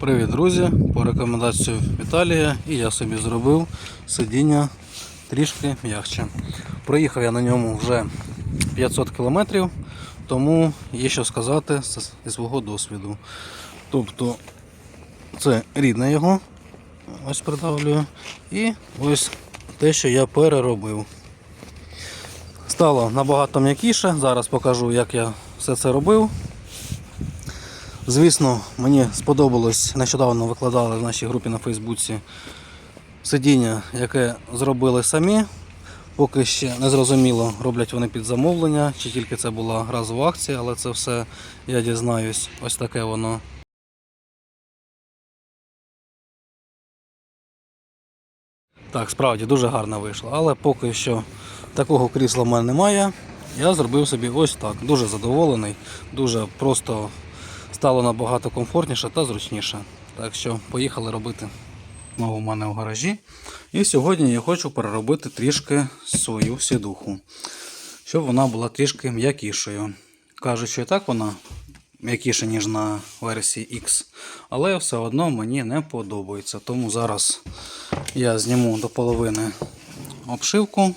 Привіт, друзі! По рекомендації Віталія і я собі зробив сидіння трішки м'якше. Проїхав я на ньому вже 500 км, тому є що сказати зі свого досвіду. Тобто це рідне його, ось придавлюю, і ось те, що я переробив. Стало набагато м'якіше. Зараз покажу, як я все це робив. Звісно, мені сподобалось, нещодавно викладали в нашій групі на Фейсбуці сидіння, яке зробили самі. Поки ще не зрозуміло, роблять вони під замовлення, чи тільки це була разова акція, але це все я дізнаюсь. Ось таке воно. Так, справді дуже гарно вийшло, але поки що такого крісла в мене немає. Я зробив собі ось так. Дуже задоволений, дуже просто стало набагато комфортніше та зручніше. Так що поїхали робити знову в мене в гаражі. І сьогодні я хочу переробити трішки свою сідуху, щоб вона була трішки м'якішою. Кажуть, що і так вона м'якіша, ніж на версії X, але все одно мені не подобається. Тому зараз я зніму до половини обшивку.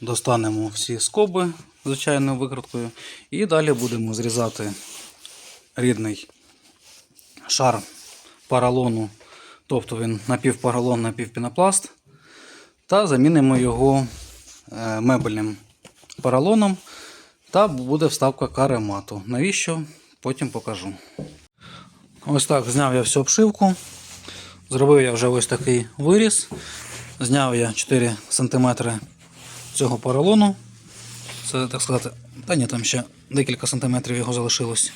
Достанемо всі скоби звичайною викруткою. І далі будемо зрізати рідний шар поролону, тобто він напівпоролон, напівпінопласт, та замінимо його е, мебельним поролоном. Та буде вставка каремату. Навіщо? Потім покажу. Ось так зняв я всю обшивку. Зробив я вже ось такий виріз. Зняв я 4 см цього поролону. Це так сказати, та ні, там ще декілька сантиметрів його залишилось.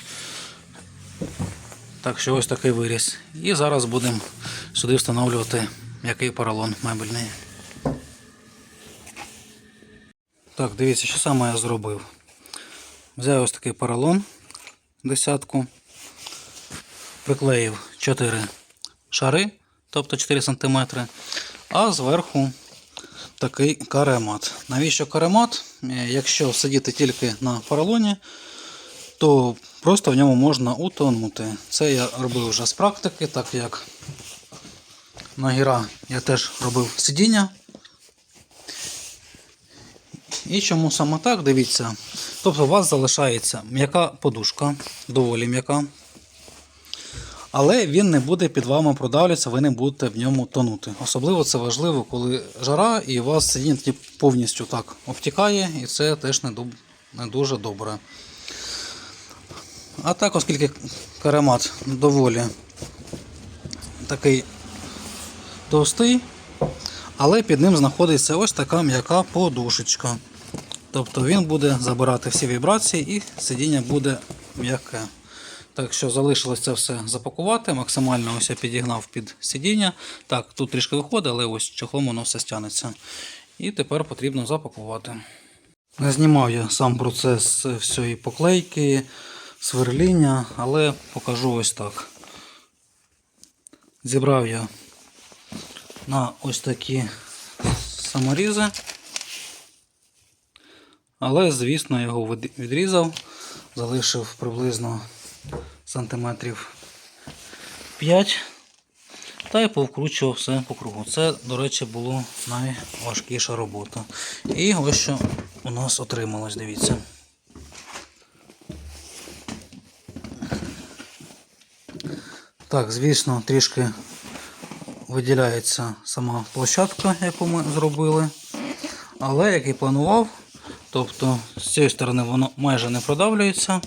Так що ось такий виріз. І зараз будемо сюди встановлювати м'який поролон мебельний. Так, дивіться, що саме я зробив. Взяв ось такий поролон десятку, приклеїв 4 шари, тобто 4 см, а зверху такий каремат. Навіщо каремат? Е, Якщо сидіти тільки на поролоні, то просто в ньому можна утонути. Це я робив вже з практики, так як на гіра я теж робив сидіння. І чому саме так, дивіться. Тобто у вас залишається м'яка подушка, доволі м'яка. Але він не буде під вами продавлюватися, ви не будете в ньому тонути. Особливо це важливо, коли жара і у вас сидіння повністю так обтікає, і це теж не дуже добре. А так, оскільки каремат доволі такий товстий, але під ним знаходиться ось така м'яка подушечка. Тобто він буде забирати всі вібрації і сидіння буде м'яке. Так що залишилось це все запакувати. Максимально ось я підігнав під сидіння. Так, тут трішки виходить, але ось чохлом воно все стягнеться. І тепер потрібно запакувати. Не знімав я сам процес всієї поклейки, сверління, але покажу ось так. Зібрав я на ось такі саморізи. Але, звісно, його відрізав, залишив приблизно сантиметрів 5 та й повкручував все по кругу. Це, до речі, була найважкіша робота. І ось що у нас отрималось, дивіться. Так, звісно, трішки виділяється сама площадка, яку ми зробили. Але як і планував, тобто з цієї сторони воно майже не продавлюється.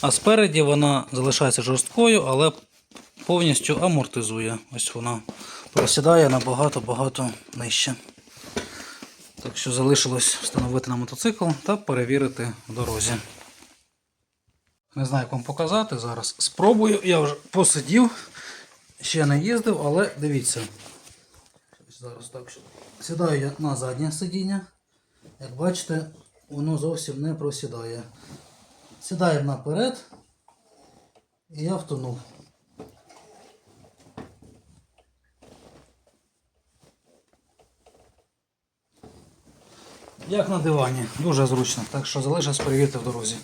А спереді вона залишається жорсткою, але повністю амортизує. Ось вона просідає набагато-багато нижче. Так що залишилось встановити на мотоцикл та перевірити в дорозі. Не знаю, як вам показати зараз. Спробую, я вже посидів, ще не їздив, але дивіться. Зараз так що. Сідаю я на заднє сидіння. Як бачите, воно зовсім не просідає. Сідаємо наперед. І я втонув. Як на дивані, дуже зручно, так що залишилось привіти в дорозі.